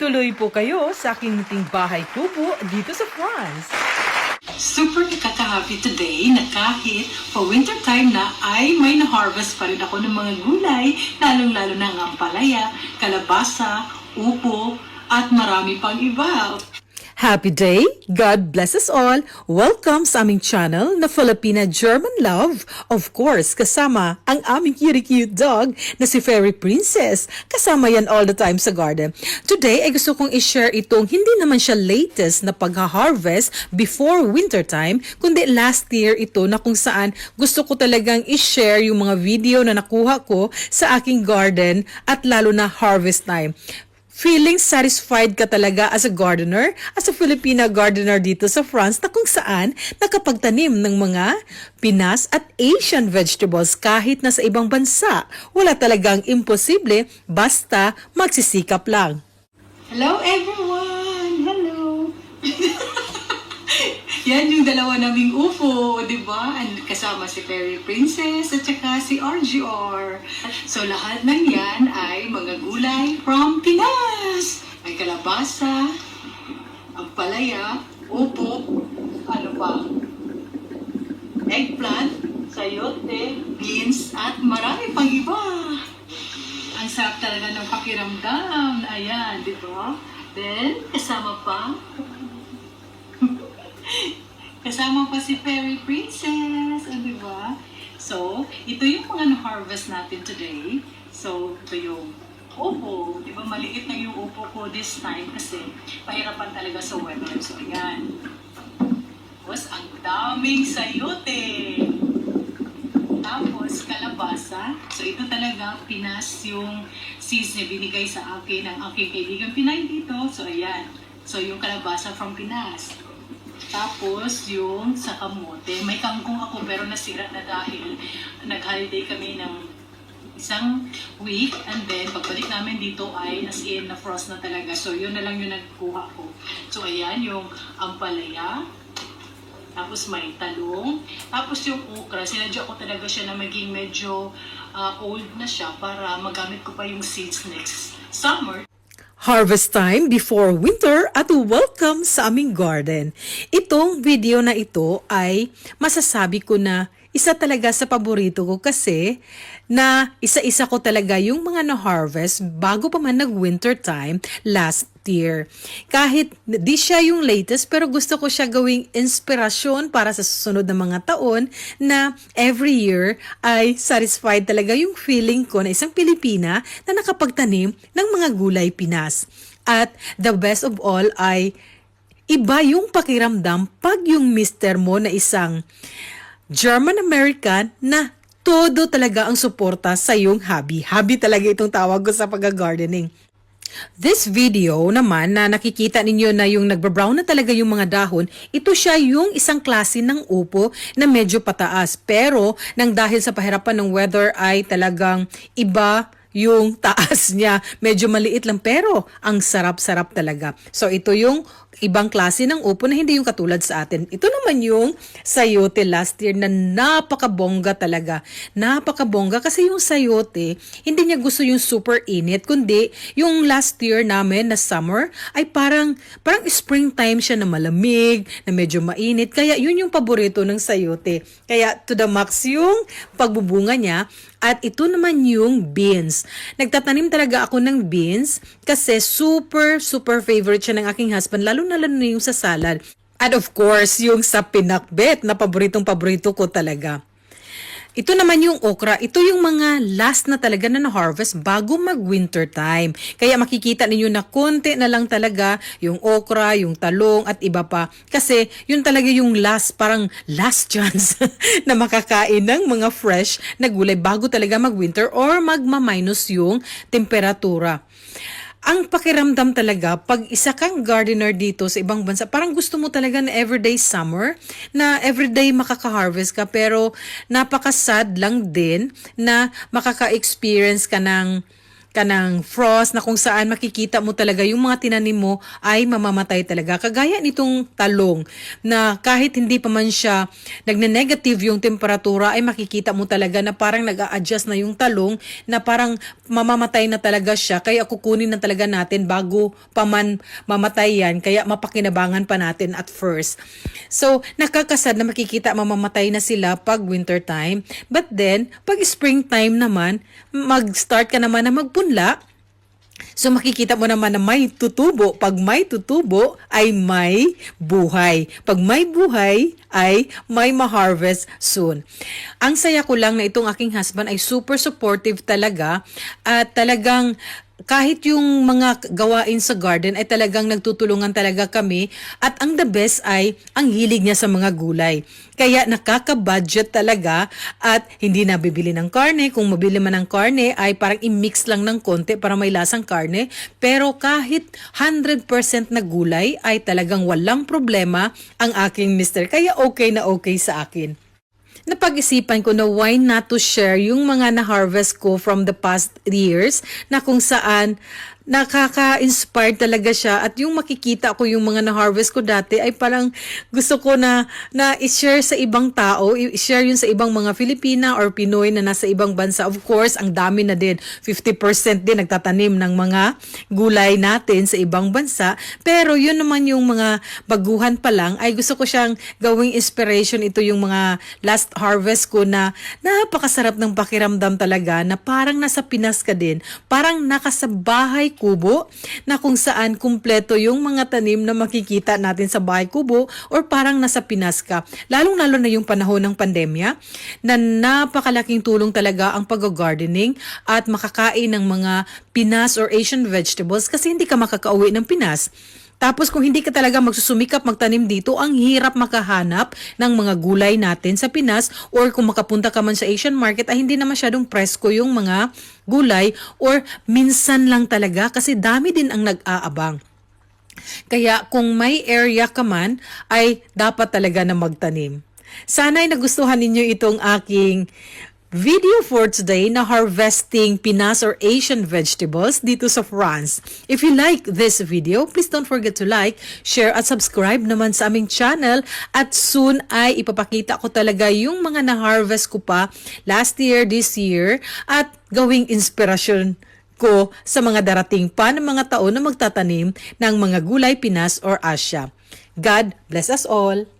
Tuloy po kayo sa aking munting bahay kubo dito sa France. Super nakaka-happy today na kahit for winter time na ay may na-harvest pa rin ako ng mga gulay, lalong-lalo na ang ampalaya, kalabasa, upo, at marami pang iba. Happy day! God bless us all! Welcome sa aming channel na Filipina German Love. Of course, kasama ang aming cute-cute dog na si Fairy Princess. Kasama yan all the time sa garden. Today, ay gusto kong i-share itong hindi naman siya latest na pag-harvest before winter time, kundi last year ito na kung saan gusto ko talagang i-share yung mga video na nakuha ko sa aking garden at lalo na harvest time feeling satisfied ka talaga as a gardener, as a Filipina gardener dito sa France na kung saan nakapagtanim ng mga Pinas at Asian vegetables kahit na sa ibang bansa. Wala talagang imposible basta magsisikap lang. Hello everyone! Hello! Yan yung dalawa naming UFO, di ba? And Kasama si Fairy Princess at saka si RGR. So lahat ng yan ay mga gulay from Pinas. May kalabasa, ampalaya, upo, ano pa? Eggplant, sayote, beans, at marami pang iba. Ang sarap talaga ng pakiramdam. Ayan, di ba? Then, kasama pa Kasama pa si Fairy Princess, ah, di ba? So, ito yung mga na-harvest natin today. So, ito yung upo. Di ba, maliit na yung upo ko this time kasi pahirapan talaga sa weather. So, ayan. Tapos, ang daming sayote. Tapos, kalabasa. So, ito talaga, Pinas yung seeds na binigay sa akin ng aking kaibigan Pinay dito. So, ayan. So, yung kalabasa from Pinas. Tapos, yung sa kamote. May kangkong ako pero nasira na dahil nag-holiday kami ng isang week and then pagbalik namin dito ay as in na frost na talaga. So, yun na lang yung nagkuha ko. So, ayan, yung ampalaya. Tapos may talong. Tapos yung okra, sinadya ko talaga siya na maging medyo ah, old na siya para magamit ko pa yung seeds next summer. Harvest time before winter at welcome sa aming garden. Itong video na ito ay masasabi ko na isa talaga sa paborito ko kasi na isa-isa ko talaga yung mga na-harvest bago pa man nag-winter time last year. Kahit di siya yung latest pero gusto ko siya gawing inspirasyon para sa susunod na mga taon na every year ay satisfied talaga yung feeling ko na isang Pilipina na nakapagtanim ng mga gulay Pinas. At the best of all ay iba yung pakiramdam pag yung mister mo na isang German-American na todo talaga ang suporta sa iyong hobby. Hobby talaga itong tawag ko sa pag-gardening. This video naman na nakikita ninyo na yung nagbabrown na talaga yung mga dahon, ito siya yung isang klase ng upo na medyo pataas. Pero nang dahil sa pahirapan ng weather ay talagang iba yung taas niya. Medyo maliit lang pero ang sarap-sarap talaga. So ito yung ibang klase ng upo na hindi yung katulad sa atin. Ito naman yung sayote last year na napakabongga talaga. Napakabongga kasi yung sayote, hindi niya gusto yung super init, kundi yung last year namin na summer ay parang parang springtime siya na malamig, na medyo mainit. Kaya yun yung paborito ng sayote. Kaya to the max yung pagbubunga niya at ito naman yung beans. Nagtatanim talaga ako ng beans kasi super, super favorite siya ng aking husband, lalo na lalo na yung sa salad. And of course, yung sa pinakbet na paboritong paborito ko talaga. Ito naman yung okra. Ito yung mga last na talaga na na-harvest bago mag-winter time. Kaya makikita ninyo na konti na lang talaga yung okra, yung talong at iba pa. Kasi yun talaga yung last, parang last chance na makakain ng mga fresh na gulay bago talaga mag-winter or magma-minus yung temperatura ang pakiramdam talaga, pag isa kang gardener dito sa ibang bansa, parang gusto mo talaga na everyday summer, na everyday makaka-harvest ka, pero napaka-sad lang din na makaka-experience ka ng kanang frost na kung saan makikita mo talaga yung mga tinanim mo ay mamamatay talaga. Kagaya nitong talong na kahit hindi pa man siya nagne-negative yung temperatura ay makikita mo talaga na parang nag adjust na yung talong na parang mamamatay na talaga siya kaya kukunin na talaga natin bago pa man mamatay yan kaya mapakinabangan pa natin at first. So nakakasad na makikita mamamatay na sila pag winter time but then pag springtime naman mag-start ka naman na magpunla So makikita mo naman na may tutubo. Pag may tutubo ay may buhay. Pag may buhay ay may ma-harvest soon. Ang saya ko lang na itong aking husband ay super supportive talaga at talagang kahit yung mga gawain sa garden ay talagang nagtutulungan talaga kami at ang the best ay ang hilig niya sa mga gulay. Kaya nakaka-budget talaga at hindi na bibili ng karne. Kung mabili man ng karne ay parang i-mix lang ng konti para may lasang karne. Pero kahit 100% na gulay ay talagang walang problema ang aking mister. Kaya okay na okay sa akin napag-isipan ko na why not to share yung mga na-harvest ko from the past years na kung saan nakaka-inspire talaga siya at yung makikita ko yung mga na-harvest ko dati ay parang gusto ko na na i-share sa ibang tao, i-share yun sa ibang mga Filipina or Pinoy na nasa ibang bansa. Of course, ang dami na din. 50% din nagtatanim ng mga gulay natin sa ibang bansa. Pero yun naman yung mga baguhan pa lang ay gusto ko siyang gawing inspiration. Ito yung mga last harvest ko na napakasarap ng pakiramdam talaga na parang nasa Pinas ka din. Parang nakasa bahay kubo na kung saan kumpleto yung mga tanim na makikita natin sa bahay kubo or parang nasa Pinas ka. Lalong-lalo na yung panahon ng pandemya na napakalaking tulong talaga ang pag-gardening at makakain ng mga Pinas or Asian vegetables kasi hindi ka makakauwi ng Pinas. Tapos kung hindi ka talaga magsusumikap magtanim dito, ang hirap makahanap ng mga gulay natin sa Pinas or kung makapunta ka man sa Asian market ay hindi na masyadong presko yung mga gulay or minsan lang talaga kasi dami din ang nag-aabang. Kaya kung may area ka man ay dapat talaga na magtanim. Sana'y nagustuhan ninyo itong aking video for today na harvesting Pinas or Asian vegetables dito sa France. If you like this video, please don't forget to like, share at subscribe naman sa aming channel at soon ay ipapakita ko talaga yung mga na-harvest ko pa last year, this year at gawing inspirasyon ko sa mga darating pa ng mga taon na magtatanim ng mga gulay Pinas or Asia. God bless us all!